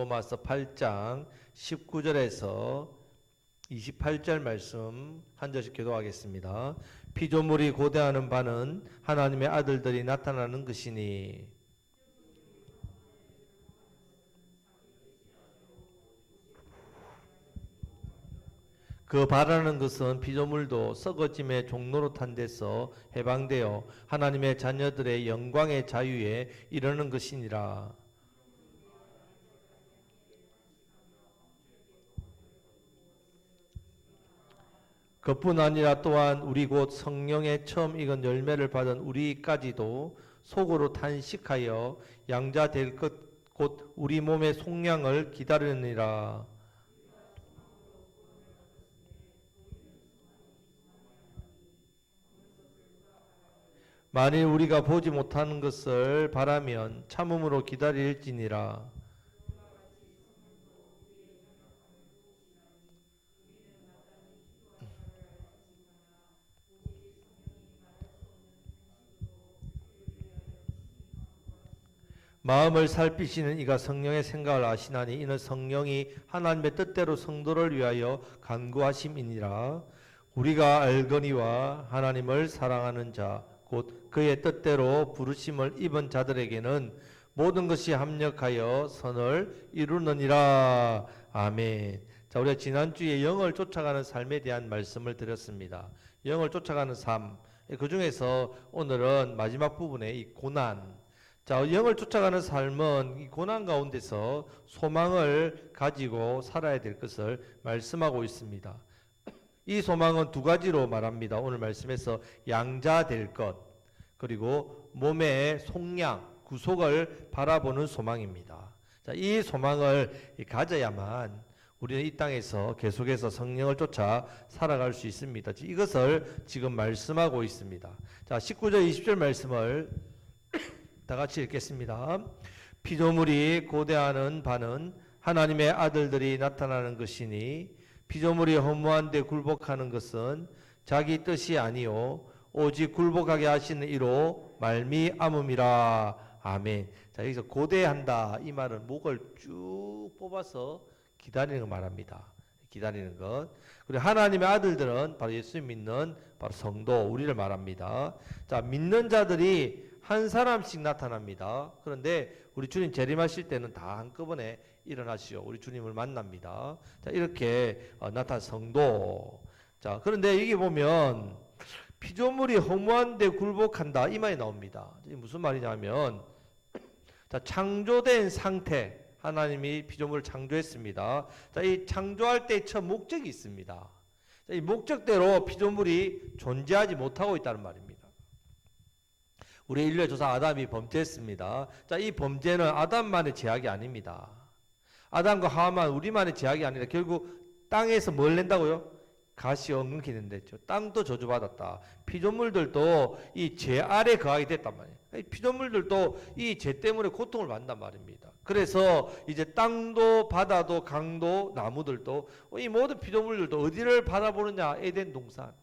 로마서 8장 19절에서 28절 말씀 한 절씩 교도하겠습니다. 피조물이 고대하는 바는 하나님의 아들들이 나타나는 것이니 그 바라는 것은 피조물도 썩어짐의 종로로 탄 데서 해방되어 하나님의 자녀들의 영광의 자유에 이르는 것이니라. 그뿐 아니라 또한 우리 곧 성령의 처음 익은 열매를 받은 우리까지도 속으로 탄식하여 양자 될 것 곧 우리 몸의 속량을 기다리느니라. 만일 우리가 보지 못하는 것을 바라면 참음으로 기다릴지니라. 마음을 살피시는 이가 성령의 생각을 아시나니 이는 성령이 하나님의 뜻대로 성도를 위하여 간구하심이니라. 우리가 알거니와 하나님을 사랑하는 자 곧 그의 뜻대로 부르심을 입은 자들에게는 모든 것이 합력하여 선을 이루느니라. 아멘. 자, 우리가 지난주에 영을 쫓아가는 삶에 대한 말씀을 드렸습니다. 영을 쫓아가는 삶. 그 중에서 오늘은 마지막 부분에 이 고난. 자, 영을 쫓아가는 삶은 이 고난 가운데서 소망을 가지고 살아야 될 것을 말씀하고 있습니다. 이 소망은 두 가지로 말합니다. 오늘 말씀에서 양자 될 것, 그리고 몸의 속량, 구속을 바라보는 소망입니다. 자, 이 소망을 가져야만 우리는 이 땅에서 계속해서 성령을 쫓아 살아갈 수 있습니다. 이것을 지금 말씀하고 있습니다. 자, 19절, 20절 말씀을 다 같이 읽겠습니다. 피조물이 고대하는 바는 하나님의 아들들이 나타나는 것이니 피조물이 허무한 데 굴복하는 것은 자기 뜻이 아니요 오직 굴복하게 하시는 이로 말미암음이라 아멘. 자 여기서 고대한다 이 말은 목을 쭉 뽑아서 기다리는 걸 말합니다. 기다리는 것. 그리고 하나님의 아들들은 바로 예수 믿는 바로 성도 우리를 말합니다. 자 믿는 자들이 한 사람씩 나타납니다. 그런데 우리 주님 재림하실 때는 다 한꺼번에 일어나시오. 우리 주님을 만납니다. 자, 이렇게 어, 나타난 성도. 자, 그런데 여기 보면 피조물이 허무한데 굴복한다. 이 말이 나옵니다. 무슨 말이냐면 자, 창조된 상태. 하나님이 피조물을 창조했습니다. 자, 이 창조할 때 첫 목적이 있습니다. 자, 이 목적대로 피조물이 존재하지 못하고 있다는 말입니다. 우리 인류의 조상 아담이 범죄했습니다. 자, 이 범죄는 아담만의 제약이 아닙니다. 아담과 하와만 우리만의 제약이 아니라 결국 땅에서 뭘 낸다고요? 가시 엉금게 된댔죠. 땅도 저주받았다. 피조물들도 이 죄 아래 거하게 됐단 말이에요. 이 피조물들도 이 죄 때문에 고통을 받는단 말입니다. 그래서 이제 땅도 바다도 강도 나무들도 이 모든 피조물들도 어디를 바라보느냐? 에덴 동산.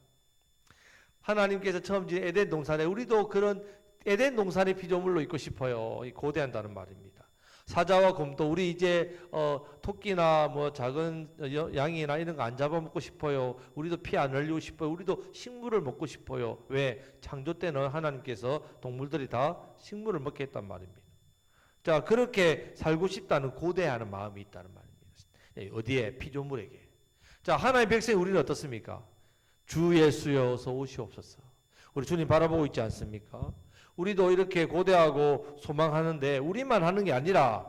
하나님께서 처음 지은 에덴 동산에 우리도 그런 에덴 동산의 피조물로 있고 싶어요. 이 고대한다는 말입니다. 사자와 곰도 우리 이제 어, 토끼나 뭐 작은 여- 양이나 이런 거 안 잡아먹고 싶어요. 우리도 피 안 흘리고 싶어요. 우리도 식물을 먹고 싶어요. 왜? 창조 때는 하나님께서 동물들이 다 식물을 먹게 했단 말입니다. 자 그렇게 살고 싶다는 고대하는 마음이 있다는 말입니다. 예, 어디에? 피조물에게. 자 하나님의 백성 우리는 어떻습니까? 주 예수여 어서 오시옵소서. 우리 주님 바라보고 있지 않습니까? 우리도 이렇게 고대하고 소망하는데 우리만 하는 게 아니라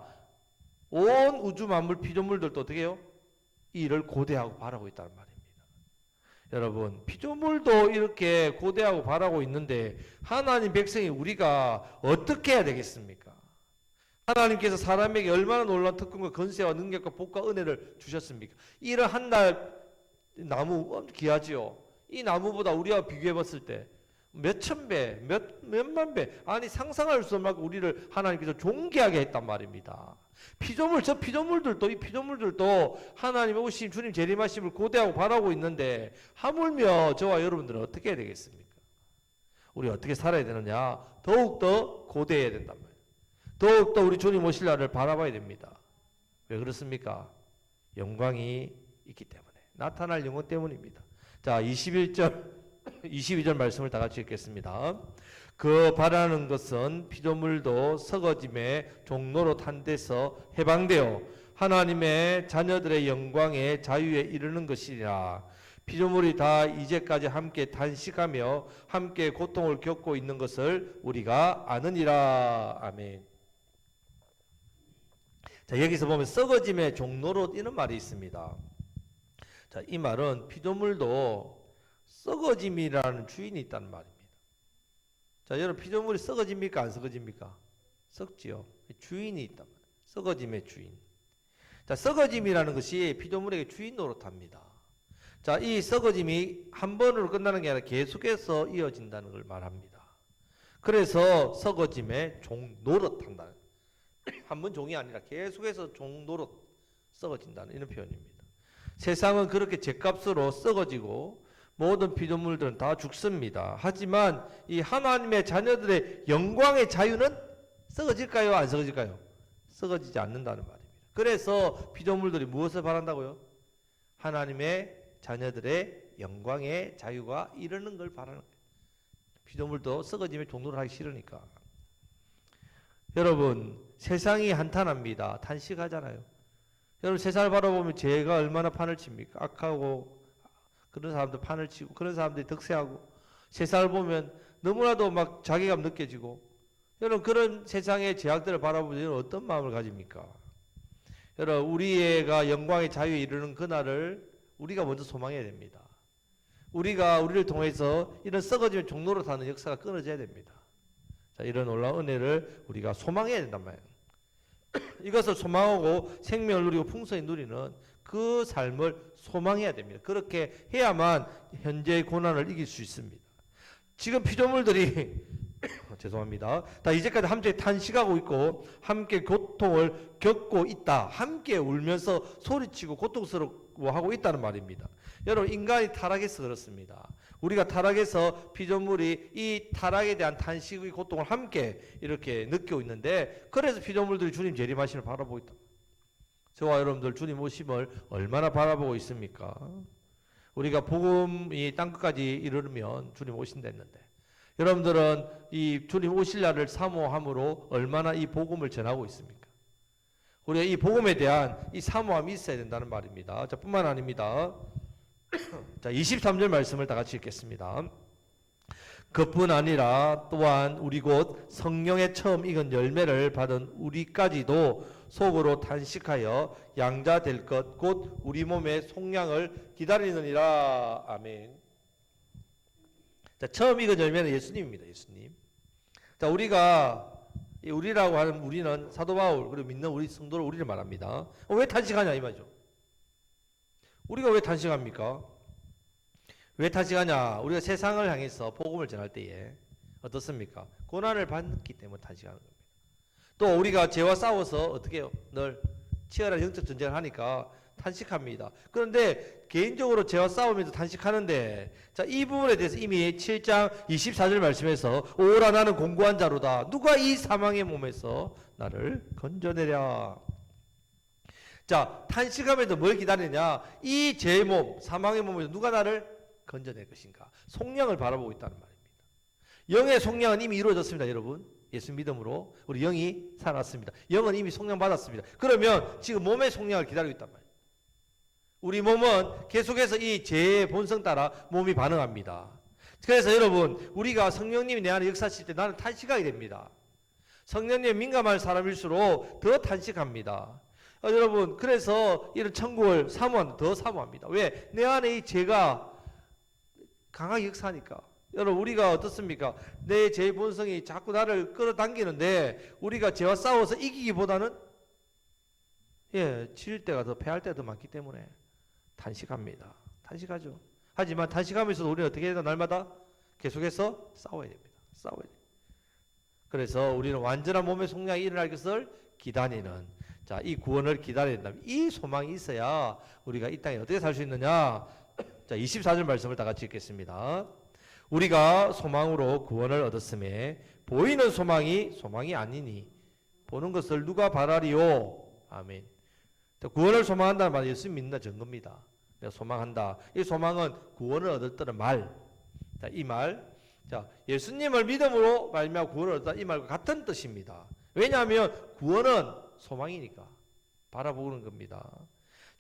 온 우주 만물 피조물들도 어떻게 해요? 이를 고대하고 바라고 있다는 말입니다. 여러분, 피조물도 이렇게 고대하고 바라고 있는데 하나님 백성이 우리가 어떻게 해야 되겠습니까? 하나님께서 사람에게 얼마나 놀라운 특권과 건세와 능력과 복과 은혜를 주셨습니까? 이런 한달 나무 귀하지요. 이 나무보다 우리와 비교해 봤을 때 몇천 배, 몇, 몇만 배, 아니 상상할 수 없는 우리를 하나님께서 존귀하게 했단 말입니다. 피조물, 저 피조물들도, 이 피조물들도 하나님의 오심, 주님 재림하심을 고대하고 바라고 있는데, 하물며 저와 여러분들은 어떻게 해야 되겠습니까? 우리 어떻게 살아야 되느냐? 더욱더 고대해야 된단 말이에요. 더욱더 우리 주님 오실 날을 바라봐야 됩니다. 왜 그렇습니까? 영광이 있기 때문에 나타날 영광 때문입니다. 자, 21절 22절 말씀을 다 같이 읽겠습니다. 그 바라는 것은 피조물도 썩어짐의 종로로 탄 데서 해방되어 하나님의 자녀들의 영광의 자유에 이르는 것이라. 피조물이 다 이제까지 함께 단식하며 함께 고통을 겪고 있는 것을 우리가 아느니라. 아멘. 자, 여기서 보면 썩어짐의 종로로 이런 말이 있습니다. 자, 이 말은 피조물도 썩어짐이라는 주인이 있다는 말입니다. 자, 여러분 피조물이 썩어집니까? 안 썩어집니까? 썩지요. 주인이 있단 말이에요. 썩어짐의 주인. 자, 썩어짐이라는 것이 피조물에게 주인 노릇합니다. 자, 이 썩어짐이 한 번으로 끝나는 게 아니라 계속해서 이어진다는 걸 말합니다. 그래서 썩어짐의 종 노릇한다는 한 번 종이 아니라 계속해서 종 노릇 썩어진다는 이런 표현입니다. 세상은 그렇게 죗값으로 썩어지고 모든 피조물들은 다 죽습니다. 하지만 이 하나님의 자녀들의 영광의 자유는 썩어질까요? 안 썩어질까요? 썩어지지 않는다는 말입니다. 그래서 피조물들이 무엇을 바란다고요? 하나님의 자녀들의 영광의 자유가 이르는 걸 바라는 거예요. 피조물도 썩어지면 종로를 하기 싫으니까. 여러분, 세상이 한탄합니다. 탄식하잖아요. 여러분, 세상을 바라보면 죄가 얼마나 판을 칩니까? 악하고 그런 사람들 판을 치고 그런 사람들이 득세하고 세상을 보면 너무나도 막 자괴감 느껴지고 여러분 그런 세상의 제약들을 바라보면 어떤 마음을 가집니까? 여러분 우리가 영광의 자유에 이르는 그날을 우리가 먼저 소망해야 됩니다. 우리가 우리를 통해서 이런 썩어지는 종로로 사는 역사가 끊어져야 됩니다. 자, 이런 놀라운 은혜를 우리가 소망해야 된단 말이에요. 이것을 소망하고 생명을 누리고 풍성히 누리는 그 삶을 소망해야 됩니다. 그렇게 해야만 현재의 고난을 이길 수 있습니다. 지금 피조물들이 죄송합니다. 다 이제까지 함께 탄식하고 있고 함께 고통을 겪고 있다. 함께 울면서 소리치고 고통스러워하고 있다는 말입니다. 여러분 인간이 타락해서 그렇습니다. 우리가 타락해서 피조물이 이 타락에 대한 탄식의 고통을 함께 이렇게 느끼고 있는데 그래서 피조물들이 주님 재림하심을 바라보고 있다. 저와 여러분들 주님 오심을 얼마나 바라보고 있습니까? 우리가 복음이 땅끝까지 이르면 주님 오신다 했는데 여러분들은 이 주님 오실 날을 사모함으로 얼마나 이 복음을 전하고 있습니까? 우리가 이 복음에 대한 이 사모함이 있어야 된다는 말입니다. 자, 뿐만 아닙니다. 자, 23절 말씀을 다 같이 읽겠습니다. 그뿐 아니라 또한 우리 곧 성령의 처음 익은 열매를 받은 우리까지도 속으로 탄식하여 양자 될 것 곧 우리 몸의 속량을 기다리느니라 아멘. 자 처음 익은 열매는 예수님입니다. 예수님. 자 우리가 이 우리라고 하는 우리는 사도 바울 그리고 믿는 우리 성도를 우리를 말합니다. 어, 왜 탄식하냐 이 말이죠. 우리가 왜 탄식합니까? 왜 탄식하냐? 우리가 세상을 향해서 복음을 전할 때에 어떻습니까? 고난을 받기 때문에 탄식하는 겁니다. 또 우리가 죄와 싸워서 어떻게 해요? 늘 치열한 영적 전쟁을 하니까 탄식합니다. 그런데 개인적으로 죄와 싸우면서 탄식하는데 자, 이 부분에 대해서 이미 7장 24절 말씀에서 오라 나는 공고한 자로다. 누가 이 사망의 몸에서 나를 건져내랴. 자, 탄식하면서 뭘 기다리냐? 이 죄의 몸, 사망의 몸에서 누가 나를 건져낼 것인가? 속량을 바라보고 있다는 말입니다. 영의 속량은 이미 이루어졌습니다, 여러분. 예수 믿음으로 우리 영이 살았습니다. 영은 이미 속량 받았습니다. 그러면 지금 몸의 속량을 기다리고 있단 말이에요. 우리 몸은 계속해서 이 죄의 본성 따라 몸이 반응합니다. 그래서 여러분, 우리가 성령님이 내 안에 역사하실 때 나는 탄식하게 됩니다. 성령님에 민감한 사람일수록 더 탄식합니다. 어, 여러분, 그래서 이런 천국을 사모한 더 사모합니다. 왜? 내 안에 이 죄가 강하게 역사하니까. 여러분 우리가 어떻습니까? 내 죄의 본성이 자꾸 나를 끌어당기는데 우리가 죄와 싸워서 이기기보다는 예, 질 때가 더 패할 때가 더 많기 때문에 탄식합니다. 탄식하죠. 하지만 탄식하면서도 우리는 어떻게 해야 되나 날마다 계속해서 싸워야 됩니다. 싸워야 돼요. 그래서 우리는 완전한 몸의 속량이 일어날 것을 기다리는 자, 이 구원을 기다려야 된다. 이 소망이 있어야 우리가 이 땅에 어떻게 살 수 있느냐? 자, 24절 말씀을 다 같이 읽겠습니다. 우리가 소망으로 구원을 얻었음에 보이는 소망이 소망이 아니니 보는 것을 누가 바라리요? 아멘. 자, 구원을 소망한다는 말은 예수 믿는다 증거입니다. 내가 소망한다. 이 소망은 구원을 얻을 때는 말. 자, 이 말. 자, 예수님을 믿음으로 말미암아 구원을 얻다 이 말과 같은 뜻입니다. 왜냐하면 구원은 소망이니까 바라보는 겁니다.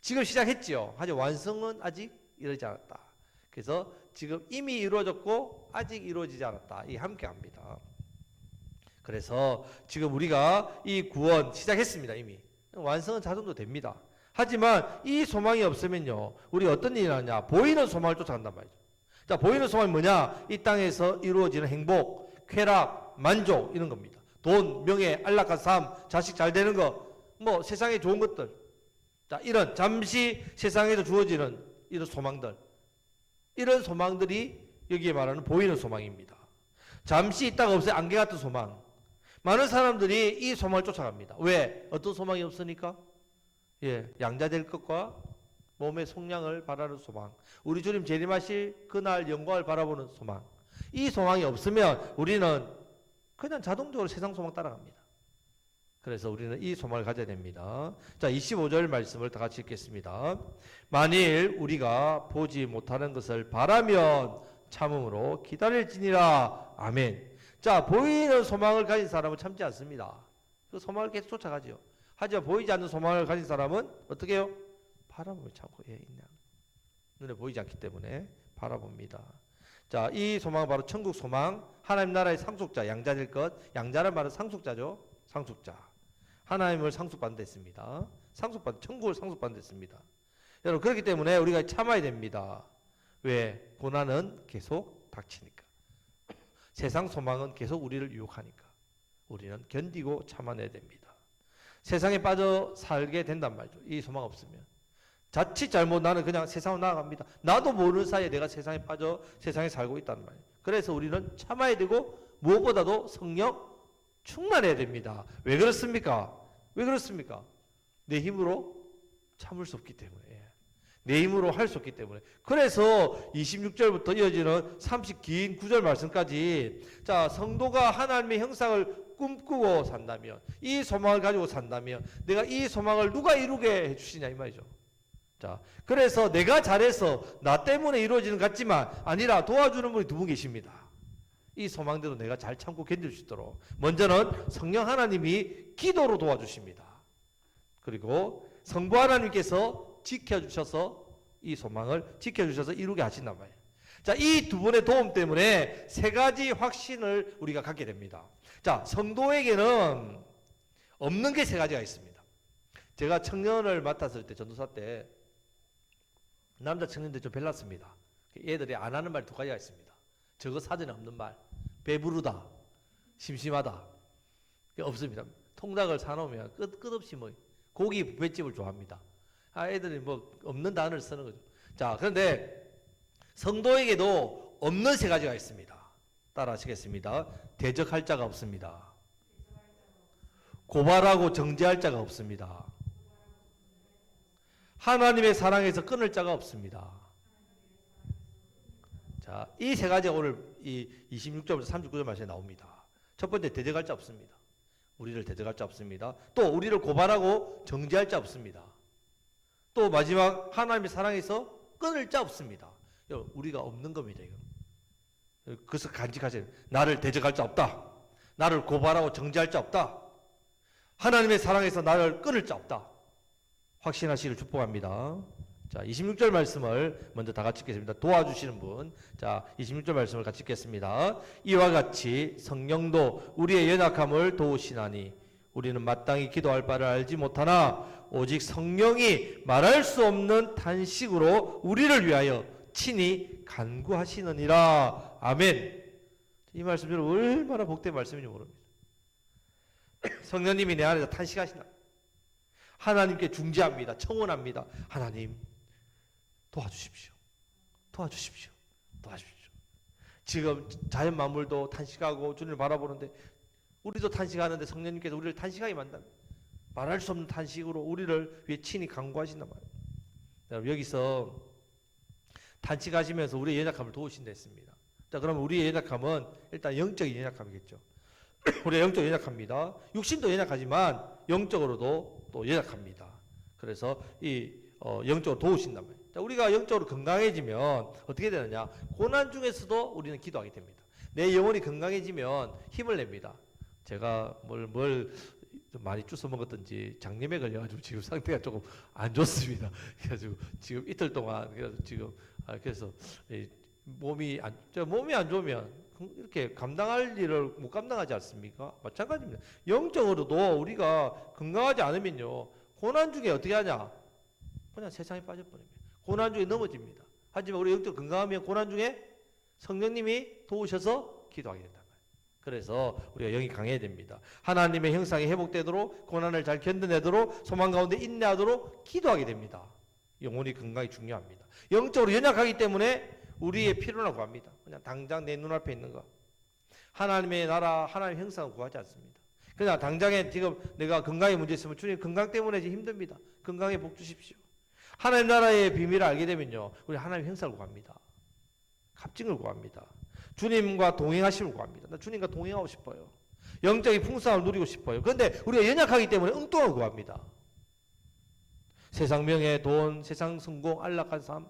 지금 시작했지요. 하지만 완성은 아직 이르지 않았다. 그래서 지금 이미 이루어졌고 아직 이루어지지 않았다. 이 함께 합니다. 그래서 지금 우리가 이 구원 시작했습니다. 이미 완성은 자동도 됩니다. 하지만 이 소망이 없으면요, 우리 어떤 일이 나냐? 보이는 소망을 쫓아간단 말이죠. 자, 보이는 소망이 뭐냐? 이 땅에서 이루어지는 행복, 쾌락, 만족 이런 겁니다. 돈, 명예, 안락한 삶, 자식 잘 되는 거, 뭐 세상에 좋은 것들. 자, 이런 잠시 세상에서 주어지는 이런 소망들. 이런 소망들이 여기에 말하는 보이는 소망입니다. 잠시 있다가 없어요. 안개 같은 소망. 많은 사람들이 이 소망을 쫓아갑니다. 왜? 어떤 소망이 없으니까? 예, 양자 될 것과 몸의 속량을 바라는 소망. 우리 주님 재림하실 그날 영광을 바라보는 소망. 이 소망이 없으면 우리는 그냥 자동적으로 세상 소망 따라갑니다. 그래서 우리는 이 소망을 가져야 됩니다. 자, 25절 말씀을 다 같이 읽겠습니다. 만일 우리가 보지 못하는 것을 바라면 참음으로 기다릴지니라. 아멘. 자, 보이는 소망을 가진 사람은 참지 않습니다. 그 소망을 계속 쫓아가죠. 하지만 보이지 않는 소망을 가진 사람은 어떻게 해요? 바라보며 참고 예, 있냐. 눈에 보이지 않기 때문에 바라봅니다. 자, 이 소망은 바로 천국 소망, 하나님 나라의 상속자, 양자 될 것. 양자란 말은 상속자죠. 상속자. 하나님을 상속받는 데습니다. 상속받, 천국을 상속받는 데습니다. 여러분, 그렇기 때문에 우리가 참아야 됩니다. 왜? 고난은 계속 닥치니까. 세상 소망은 계속 우리를 유혹하니까. 우리는 견디고 참아내야 됩니다. 세상에 빠져 살게 된단 말이죠. 이 소망 없으면. 자칫 잘못 나는 그냥 세상으로 나아갑니다. 나도 모르는 사이에 내가 세상에 빠져 세상에 살고 있다는 말이에요. 그래서 우리는 참아야 되고 무엇보다도 성령 충만해야 됩니다. 왜 그렇습니까? 왜 그렇습니까? 내 힘으로 참을 수 없기 때문에. 내 힘으로 할 수 없기 때문에. 그래서 26절부터 이어지는 30긴 9절 말씀까지 자, 성도가 하나님의 형상을 꿈꾸고 산다면 이 소망을 가지고 산다면 내가 이 소망을 누가 이루게 해 주시냐 이 말이죠. 자, 그래서 내가 잘해서 나 때문에 이루어지는 것 같지만 아니라 도와주는 분이 두 분 계십니다. 이 소망대로 내가 잘 참고 견딜 수 있도록 먼저는 성령 하나님이 기도로 도와주십니다. 그리고 성부 하나님께서 지켜주셔서 이 소망을 지켜주셔서 이루게 하신단 말이에요. 자, 이 두 분의 도움 때문에 세 가지 확신을 우리가 갖게 됩니다. 자, 성도에게는 없는 게 세 가지가 있습니다. 제가 청년을 맡았을 때, 전도사 때, 남자 청년들 좀 별났습니다. 얘들이 안 하는 말 두 가지가 있습니다. 저거 사전에 없는 말. 배부르다. 심심하다. 없습니다. 통닭을 사놓으면 끝, 끝없이 뭐, 고기 부횟집을 좋아합니다. 아, 애들이 뭐, 없는 단어를 쓰는 거죠. 자, 그런데 성도에게도 없는 세 가지가 있습니다. 따라 하시겠습니다. 대적할 자가 없습니다. 고발하고 정죄할 자가 없습니다. 하나님의 사랑에서 끊을 자가 없습니다. 자, 이 세 가지가 오늘 이 26절부터 39절 말씀에 나옵니다. 첫 번째 대적할 자 없습니다. 우리를 대적할 자 없습니다. 또 우리를 고발하고 정죄할 자 없습니다. 또 마지막 하나님의 사랑에서 끊을 자 없습니다. 우리가 없는 겁니다, 이거. 그래서 간직하세요. 나를 대적할 자 없다. 나를 고발하고 정죄할 자 없다. 하나님의 사랑에서 나를 끊을 자 없다. 확신하시기를 축복합니다. 자, 26절 말씀을 먼저 다 같이 읽겠습니다. 도와주시는 분. 자, 26절 말씀을 같이 읽겠습니다. 이와 같이 성령도 우리의 연약함을 도우시나니 우리는 마땅히 기도할 바를 알지 못하나 오직 성령이 말할 수 없는 탄식으로 우리를 위하여 친히 간구하시느니라. 아멘. 이 말씀 여러분 얼마나 복된 말씀인지 모릅니다. 성령님이 내 안에서 탄식하신다. 하나님께 중재합니다. 청원합니다. 하나님 도와주십시오. 도와주십시오. 도와주십시오. 지금 자연 만물도 탄식하고 주님을 바라보는데 우리도 탄식하는데 성령님께서 우리를 탄식하게 만다. 말할 수 없는 탄식으로 우리를 위해 친히 강구하신단 말이에요. 여러분 여기서 탄식하시면서 우리의 연약함을 도우신다 했습니다. 자, 그러면 우리의 연약함은 일단 영적인 연약함이겠죠. 우리가 영적 연약합니다. 육신도 연약하지만 영적으로도 또 연약합니다. 그래서 이 어, 영적으로 도우신단 말이에요. 자, 우리가 영적으로 건강해지면 어떻게 되느냐? 고난 중에서도 우리는 기도하게 됩니다. 내 영혼이 건강해지면 힘을 냅니다. 제가 뭘, 뭘, 좀 많이 주워 먹었던지 장염에 걸려가지고 지금 상태가 조금 안 좋습니다. 그래가지고 지금 이틀 동안 그래서 지금 아, 그래서 이 몸이 안, 저 몸이 안 좋으면 이렇게 감당할 일을 못 감당하지 않습니까? 마찬가지입니다. 영적으로도 우리가 건강하지 않으면요 고난 중에 어떻게 하냐? 그냥 세상에 빠져버립니다. 고난 중에 넘어집니다. 하지만 우리 영적 건강하면 고난 중에 성령님이 도우셔서 기도하게 된다. 그래서 우리가 영이 강해야 됩니다. 하나님의 형상이 회복되도록 고난을 잘 견뎌내도록 소망 가운데 인내하도록 기도하게 됩니다. 영혼이 건강이 중요합니다. 영적으로 연약하기 때문에 우리의 필요나 구합니다. 그냥 당장 내 눈앞에 있는 거. 하나님의 나라, 하나님의 형상을 구하지 않습니다. 그냥 당장에 지금 내가 건강에 문제 있으면 주님 건강 때문에 힘듭니다. 건강에 복 주십시오. 하나님 나라의 비밀을 알게 되면요. 우리 하나님 형상을 구합니다. 갑증을 구합니다. 주님과 동행하심을 구합니다. 나 주님과 동행하고 싶어요. 영적인 풍성함을 누리고 싶어요. 그런데 우리가 연약하기 때문에 엉뚱한 구합니다. 세상 명예, 돈, 세상 성공, 안락한 삶.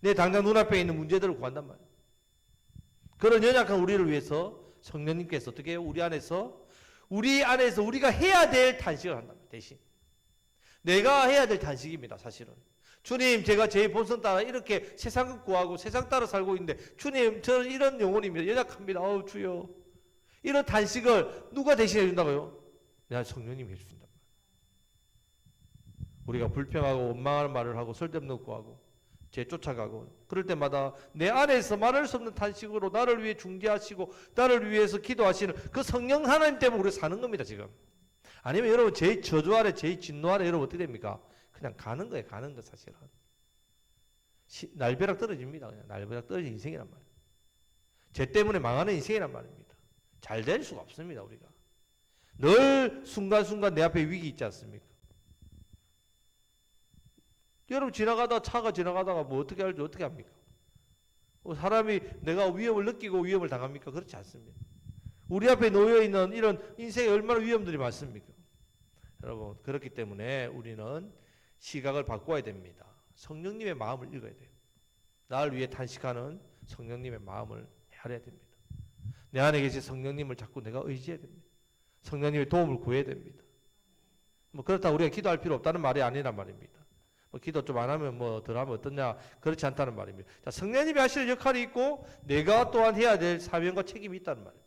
내 당장 눈앞에 있는 문제들을 구한단 말이에요. 그런 연약한 우리를 위해서 성령님께서 어떻게 해요? 우리 안에서 우리 안에서 우리가 해야 될 한단 말이에요. 대신. 내가 해야 될 단식입니다. 사실은. 주님, 제가 제 본성 따라 이렇게 세상을 구하고 세상 따라 살고 있는데, 주님, 저는 이런 영혼입니다. 연약합니다. 어우, 주여. 이런 단식을 누가 대신해 준다고요? 내가 성령님이 해주신다. 우리가 불평하고 원망하는 말을 하고 쓸데없는 거 구하고, 제 쫓아가고, 그럴 때마다 내 안에서 말할 수 없는 단식으로 나를 위해 중재하시고, 나를 위해서 기도하시는 그 성령 하나님 때문에 우리가 사는 겁니다, 지금. 아니면 여러분, 제 저주 아래, 제 진노 아래 여러분 어떻게 됩니까? 그냥 가는 거예요, 가는 거 사실은. 시, 날벼락 떨어집니다. 그냥 날벼락 떨어진 인생이란 말이에요. 죄 때문에 망하는 인생이란 말입니다. 잘 될 수가 없습니다, 우리가. 늘 순간순간 내 앞에 위기 있지 않습니까? 여러분 지나가다 차가 지나가다가 뭐 어떻게 할지 어떻게 합니까? 뭐 사람이 내가 위험을 느끼고 위험을 당합니까? 그렇지 않습니다. 우리 앞에 놓여 있는 이런 인생에 얼마나 위험들이 많습니까? 여러분 그렇기 때문에 우리는 시각을 바꿔야 됩니다. 성령님의 마음을 읽어야 돼요. 나를 위해 탄식하는 성령님의 마음을 헤아려야 됩니다. 내 안에 계신 성령님을 자꾸 내가 의지해야 됩니다. 성령님의 도움을 구해야 됩니다. 뭐 그렇다 우리가 기도할 필요 없다는 말이 아니란 말입니다. 뭐 기도 좀 안 하면 뭐 덜 하면 어떠냐 그렇지 않다는 말입니다. 자 성령님이 하시는 역할이 있고 내가 또한 해야 될 사명과 책임이 있다는 말이에요.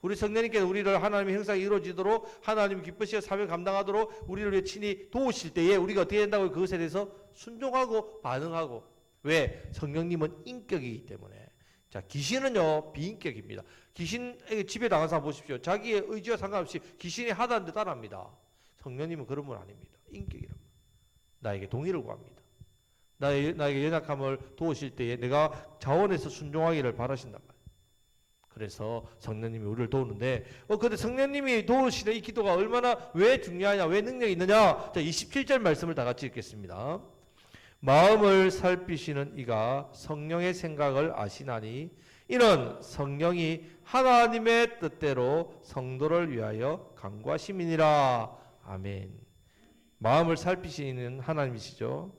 우리 성령님께서 우리를 하나님의 형상이 이루어지도록 하나님 기쁘시고 사명 감당하도록 우리를 위해 친히 도우실 때에 우리가 어떻게 된다고 그것에 대해서 순종하고 반응하고 왜 성령님은 인격이기 때문에 자 귀신은요 비인격입니다. 귀신에게 지배 당한 사람 보십시오. 자기의 의지와 상관없이 귀신이 하다는 데 따라합니다. 성령님은 그런 분 아닙니다. 인격이란 말. 나에게 동의를 구합니다. 나의, 나에게 연약함을 도우실 때에 내가 자원해서 순종하기를 말이에요. 그래서 성령님이 우리를 도우는데, 어, 근데 성령님이 도우시는 이 기도가 얼마나 왜 중요하냐, 왜 능력이 있느냐? 자, 27절 말씀을 다 같이 읽겠습니다. 마음을 살피시는 이가 성령의 생각을 아시나니, 이는 성령이 하나님의 뜻대로 성도를 위하여 강구하심이니라. 아멘. 마음을 살피시는 하나님이시죠.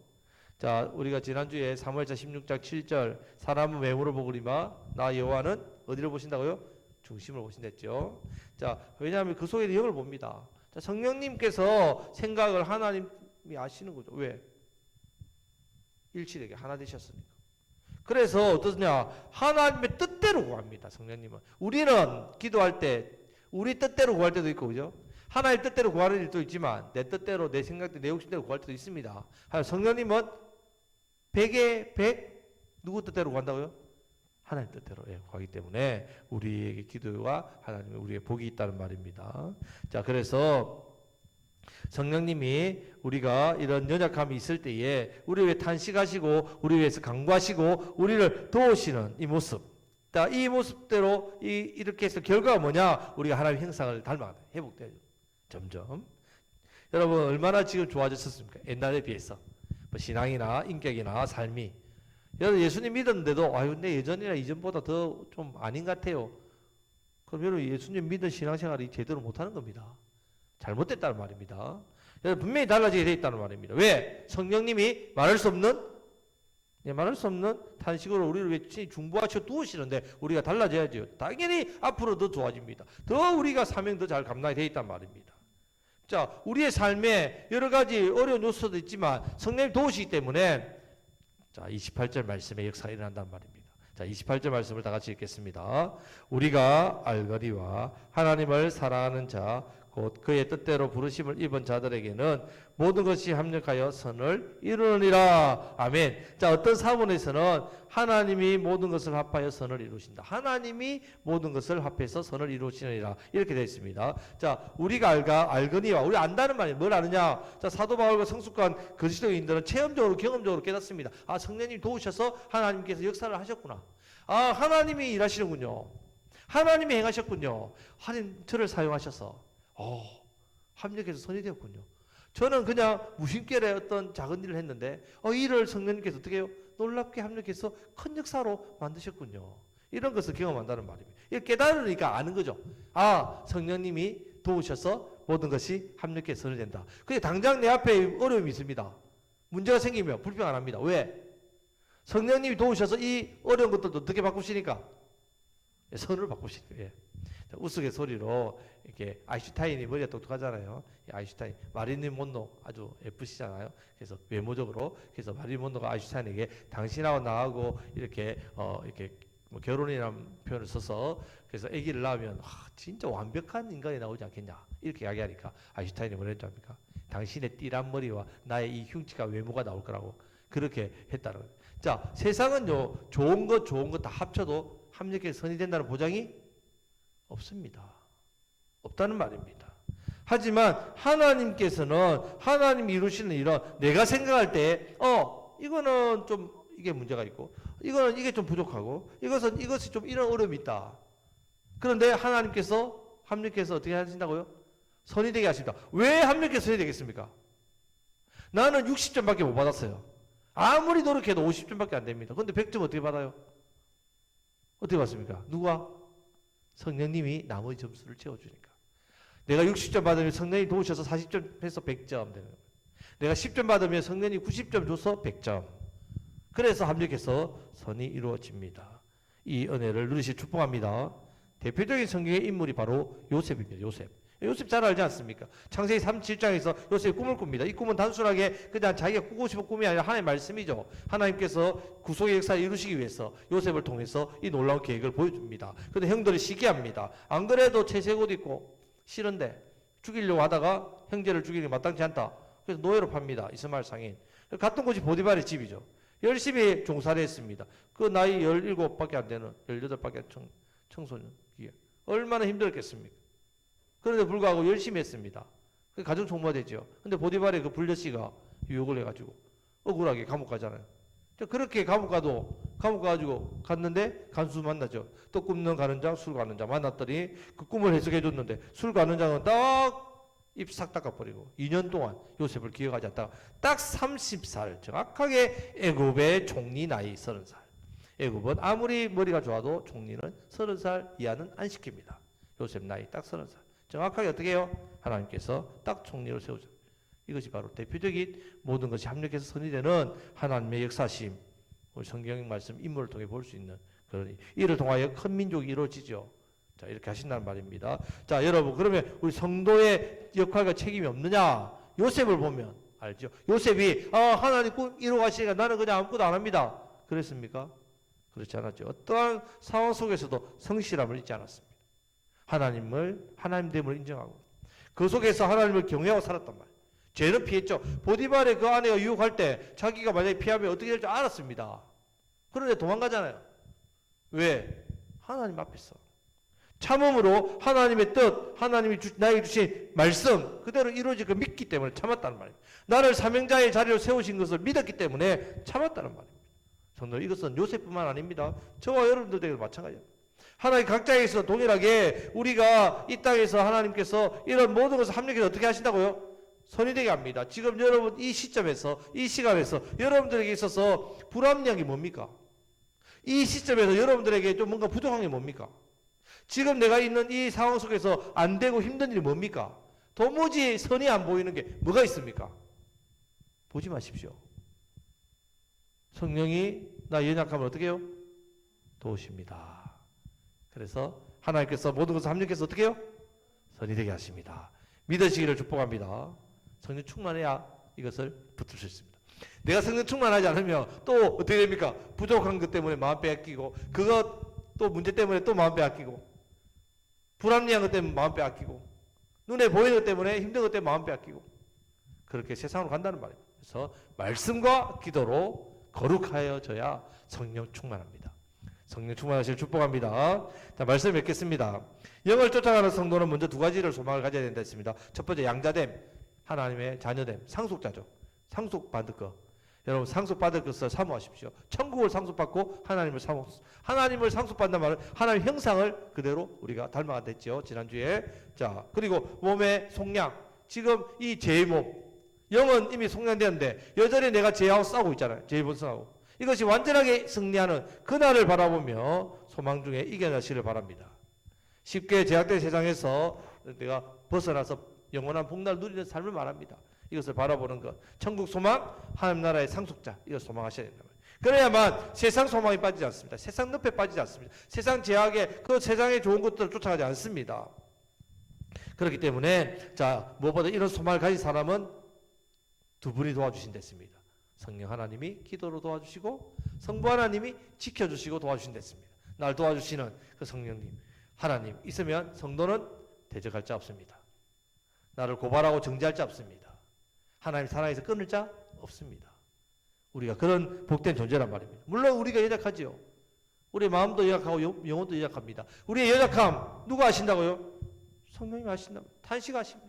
자, 우리가 지난주에 사무엘자 16장 7절 사람은 외모를 보거니와 나 여호와는 어디를 보신다고요? 중심을 보신댔죠. 자, 왜냐하면 그 속에 영을 봅니다. 자, 성령님께서 생각을 하나님이 아시는 거죠. 왜? 일치되게 하나 되셨으니까. 그래서 어떠냐? 하나님의 뜻대로 구합니다. 성령님은. 우리는 기도할 때 우리 뜻대로 구할 때도 있고 그죠? 하나의 뜻대로 구하는 일도 있지만 내 뜻대로 내 생각대로 내 욕심대로 구할 때도 있습니다. 성령님은 100에 100 누구 뜻대로 구한다고요? 하나님 뜻대로 예, 구하기 때문에 우리에게 기도가 하나님의 우리의 복이 있다는 말입니다. 자, 그래서 성령님이 우리가 이런 연약함이 있을 때에 우리 위해 탄식하시고 우리 위해서 강구하시고 우리를 도우시는 이 모습. 자, 이 모습대로 이, 이렇게 해서 결과가 뭐냐? 우리가 하나님의 형상을 닮아 회복돼요. 점점. 여러분 얼마나 지금 좋아졌습니까? 옛날에 비해서. 뭐 신앙이나 인격이나 삶이. 여러분 예수님 믿었는데도 아유 근데 예전이나 이전보다 더 좀 아닌 것 같아요. 그럼 여러분 예수님 믿은 신앙생활이 제대로 못하는 겁니다. 잘못됐다는 말입니다. 여러분, 분명히 달라지게 돼 있다는 말입니다. 왜? 성령님이 말할 수 없는 예, 말할 수 없는 탄식으로 우리를 왜 중보하셔 두시는데 우리가 달라져야죠. 당연히 앞으로 더 좋아집니다. 더 우리가 사명 더 잘 감당이 돼 있단 말입니다. 자, 우리의 삶에 여러 가지 어려운 요소도 있지만 성령님 도우시기 때문에 자, 28절 말씀에 역사가 일어난단 말입니다. 자, 28절 말씀을 다 같이 읽겠습니다. 우리가 알거니와 하나님을 사랑하는 자, 곧 그의 뜻대로 부르심을 입은 자들에게는 모든 것이 합력하여 선을 이루느니라. 아멘. 자, 어떤 사본에서는 하나님이 모든 것을 합하여 선을 이루신다. 하나님이 모든 것을 합해서 선을 이루시느니라. 이렇게 되어 있습니다. 자, 우리가 알가, 알거니와, 우리 안다는 말이 뭘 아느냐? 자, 사도 바울과 성숙한 그리스도인들은 체험적으로, 경험적으로 깨닫습니다. 아, 성령님 도우셔서 하나님께서 역사를 하셨구나. 아, 하나님이 일하시는군요. 하나님이 행하셨군요. 하나님 저를 사용하셔서 어, 합력해서 선이 되었군요. 저는 그냥 무심결에 어떤 작은 일을 했는데 어, 이 일을 성령님께서 어떻게 해요? 놀랍게 합력해서 큰 역사로 만드셨군요. 이런 것을 경험한다는 말입니다. 이걸 깨달으니까 아는 거죠. 아, 성령님이 도우셔서 모든 것이 합력해 선이 된다. 근데 당장 내 앞에 어려움이 있습니다. 문제가 생기면 불평 안 합니다. 왜? 성령님이 도우셔서 이 어려운 것들도 어떻게 바꾸시니까? 예, 선을 바꾸시는 거예요. 자, 우스갯소리로 이렇게 아인슈타인이 머리가 똑똑하잖아요. 이 아인슈타인 마릴린 몬로 아주 예쁘시잖아요. 그래서 외모적으로 그래서 마릴린 몬로가 아인슈타인에게 당신하고 나하고 이렇게 어 이렇게 뭐 결혼이라는 표현을 써서 그래서 아기를 낳으면 아, 진짜 완벽한 인간이 나오지 않겠냐 이렇게 이야기하니까 아인슈타인이 뭐랬죠 합니까? 당신의 띠란 머리와 나의 이 흉치가 외모가 나올 거라고 그렇게 했다는 거예요. 자 세상은요 좋은 것 좋은 것 다 합쳐도 합력해 선이 된다는 보장이 없습니다. 없다는 말입니다. 하지만 하나님께서는 하나님이 이루시는 이런 내가 생각할 때, 어, 이거는 좀 이게 문제가 있고, 이거는 이게 좀 부족하고, 이것은 이것이 좀 이런 어려움이 있다. 그런데 하나님께서 합력해서 어떻게 하신다고요? 선이 되게 하십니다. 왜 합력해서 선이 되겠습니까? 나는 60점밖에 못 받았어요. 아무리 노력해도 50점밖에 안 됩니다. 근데 100점 어떻게 받아요? 어떻게 받습니까? 누가? 성령님이 나머지 점수를 채워주니까. 내가 60점 받으면 성령이 도우셔서 40점 해서 100점 되는 거예요. 내가 10점 받으면 성령이 90점 줘서 100점. 그래서 합력해서 선이 이루어집니다. 이 은혜를 누리시 축복합니다. 대표적인 성경의 인물이 바로 요셉입니다. 요셉. 요셉 잘 알지 않습니까? 창세기 37장에서 요셉이 꿈을 꿉니다. 이 꿈은 단순하게 그냥 자기가 꾸고 싶은 꿈이 아니라 하나님의 말씀이죠. 하나님께서 구속의 역사를 이루시기 위해서 요셉을 통해서 이 놀라운 계획을 보여줍니다. 근데 형들이 시기합니다. 안 그래도 채색 옷 입고 싫은데 죽이려고 하다가 형제를 죽이는 게 마땅치 않다. 그래서 노예로 팝니다. 이스마엘 상인. 갔던 곳이 보디발의 집이죠. 열심히 종사를 했습니다. 그 나이 17밖에 안 되는 18밖에 안 청, 청소년. 얼마나 힘들었겠습니까? 그런데 불구하고 열심히 했습니다. 그 가정 총무되죠. 근데 보디발의 그 불려씨가 유혹을 해가지고 억울하게 감옥 가잖아요. 그렇게 감옥 가도 감옥 가가지고 갔는데 간수 만나죠. 또 꿈는 가는 장, 술 가는 장 만났더니 그 꿈을 해석해 줬는데 술 가는 장은 딱 입 싹 닦아버리고 2년 동안 요셉을 기억하지 않다가 딱 30살 정확하게 애굽의 총리 나이 30살. 애굽은 아무리 머리가 좋아도 총리는 30살 이하는 안 시킵니다. 요셉 나이 딱 30살. 정확하게 어떻게 해요? 하나님께서 딱 총리를 세우죠. 이것이 바로 대표적인 모든 것이 합력해서 선이 되는 하나님의 역사심. 우리 성경 말씀 인물을 통해 볼 수 있는 그런 이를 통하여 큰 민족이 이루어지죠. 자 이렇게 하신다는 말입니다. 자 여러분 그러면 우리 성도의 역할과 책임이 없느냐? 요셉을 보면 알죠. 요셉이 아 하나님 꿈 이루어가시니까 나는 그냥 아무것도 안 합니다. 그랬습니까? 그렇지 않았죠. 어떠한 상황 속에서도 성실함을 잊지 않았습니다. 하나님을 하나님됨을 인정하고 그 속에서 하나님을 경외하고 살았단 말이에요. 죄는 피했죠. 보디발의 그 아내가 유혹할 때 자기가 만약에 피하면 어떻게 될줄 알았습니다. 그런데 도망가잖아요. 왜? 하나님 앞에서. 참음으로 하나님의 뜻, 하나님이 주, 나에게 주신 말씀 그대로 이루어질 걸 믿기 때문에 참았다는 말입니다. 나를 사명자의 자리로 세우신 것을 믿었기 때문에 참았다는 말입니다. 성도 이것은 요셉뿐만 아닙니다. 저와 여러분들에게도 마찬가지입니다. 하나님 각자에서 동일하게 우리가 이 땅에서 하나님께서 이런 모든 것을 합력해서 어떻게 하신다고요? 선이 되게 합니다. 지금 여러분 이 시점에서 이 시간에서 여러분들에게 있어서 불합리한 게 뭡니까? 이 시점에서 여러분들에게 좀 뭔가 부족한 게 뭡니까? 지금 내가 있는 이 상황 속에서 안 되고 힘든 일이 뭡니까? 도무지 선이 안 보이는 게 뭐가 있습니까? 보지 마십시오. 성령이 나 연약하면 어떻게 해요? 도우십니다. 그래서 하나님께서 모든 것을 합력해서 어떻게 해요? 선이 되게 하십니다. 믿으시기를 축복합니다. 성령 충만해야 이것을 붙을 수 있습니다. 내가 성령 충만하지 않으면 또 어떻게 됩니까? 부족한 것 때문에 마음 빼앗기고 그것 또 문제 때문에 또 마음 빼앗기고 불합리한 것 때문에 마음 빼앗기고 눈에 보이는 것 때문에 힘든 것 때문에 마음 빼앗기고 그렇게 세상으로 간다는 말입니다. 그래서 말씀과 기도로 거룩하여져야 성령 충만합니다. 성령 충만하실 축복합니다. 자, 말씀 맺겠습니다. 영을 쫓아가는 성도는 먼저 두 가지를 소망을 가져야 된다 했습니다. 첫 번째 양자됨, 하나님의 자녀됨, 상속자죠. 상속받을 것. 여러분 상속받을 것을 사모하십시오. 천국을 상속받고 하나님을 사모 하나님을 상속받는 말은 하나님 형상을 그대로 우리가 닮아가 됐죠. 지난주에. 자, 그리고 몸의 속량. 지금 이 죄의 몸 영은 이미 속량되었는데 여전히 내가 죄하고 싸우고 있잖아요. 죄의 본성하고. 이것이 완전하게 승리하는 그날을 바라보며 소망 중에 이겨내시를 바랍니다. 쉽게 제약된 세상에서 내가 벗어나서 영원한 복날 누리는 삶을 말합니다. 이것을 바라보는 것. 천국 소망, 하나님 나라의 상속자. 이걸 소망하셔야 된다. 그래야만 세상 소망이 빠지지 않습니다. 세상 늪에 빠지지 않습니다. 세상 제약에 그 세상의 좋은 것들을 쫓아가지 않습니다. 그렇기 때문에 자 무엇보다 이런 소망을 가진 사람은 두 분이 도와주신댔습니다. 성령 하나님이 기도로 도와주시고 성부 하나님이 지켜주시고 도와주신댔습니다. 날 도와주시는 그 성령님 하나님 있으면 성도는 대적할 자 없습니다. 나를 고발하고 정죄할 자 없습니다. 하나님 사랑에서 끊을 자 없습니다. 우리가 그런 복된 존재란 말입니다. 물론 우리가 연약하지요. 우리의 마음도 연약하고 영- 영혼도 연약합니다. 우리의 연약함 누가 아신다고요? 성령님이 아신다. 탄식하십니다.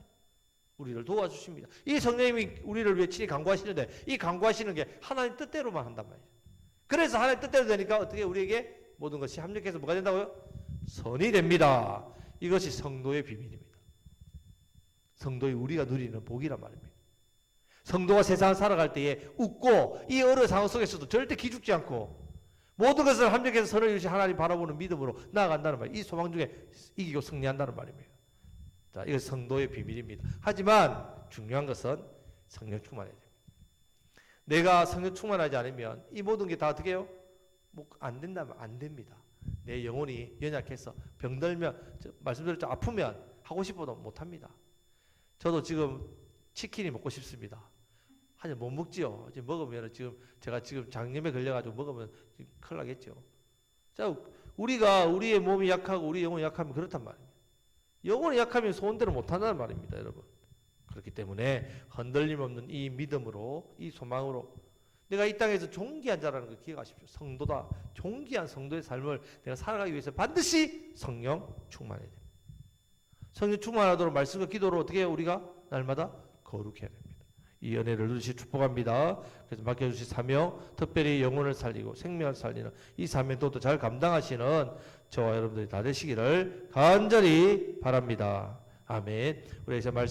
우리를 도와주십니다. 이 성령님이 우리를 위해 친히 강구하시는데 이 강구하시는 게 하나님 뜻대로만 한단 말이에요. 그래서 하나님 뜻대로 되니까 어떻게 우리에게 모든 것이 합력해서 뭐가 된다고요? 선이 됩니다. 이것이 성도의 비밀입니다. 성도의 우리가 누리는 복이란 말입니다. 성도가 세상을 살아갈 때에 웃고 이 어려운 상황 속에서도 절대 기죽지 않고 모든 것을 합력해서 선을 이루시 하나님 바라보는 믿음으로 나아간다는 말. 이 소망 중에 이기고 승리한다는 말입니다. 자, 이것 성도의 비밀입니다. 하지만 중요한 것은 성령 충만해야 됩니다. 내가 성령 충만하지 않으면 이 모든 게 다 어떻게 해요? 뭐 안 된다면 안 됩니다. 내 영혼이 연약해서 병들면 저, 말씀드렸죠 아프면 하고 싶어도 못 합니다. 저도 지금 치킨이 먹고 싶습니다. 하지 못 먹지요. 지금 먹으면 지금 제가 지금 장염에 걸려가지고 먹으면 큰일 나겠죠. 자, 우리가 우리의 몸이 약하고 우리 영혼이 약하면 그렇단 말입니다. 영혼이 약하면 소원대로 못한다는 말입니다, 여러분. 그렇기 때문에 흔들림 없는 이 믿음으로, 이 소망으로 내가 이 땅에서 존귀한 자라는 걸 기억하십시오. 성도다. 존귀한 성도의 삶을 내가 살아가기 위해서 반드시 성령 충만해야 됩니다. 성령 충만하도록 말씀과 기도로 어떻게? 우리가 날마다 거룩해야 됩니다. 이 은혜를 누리시 축복합니다. 그래서 맡겨주신 사명, 특별히 영혼을 살리고 생명을 살리는 이 사명도 잘 감당하시는 저와 여러분들이 다 되시기를 간절히 바랍니다. 아멘. 우리 이제 말씀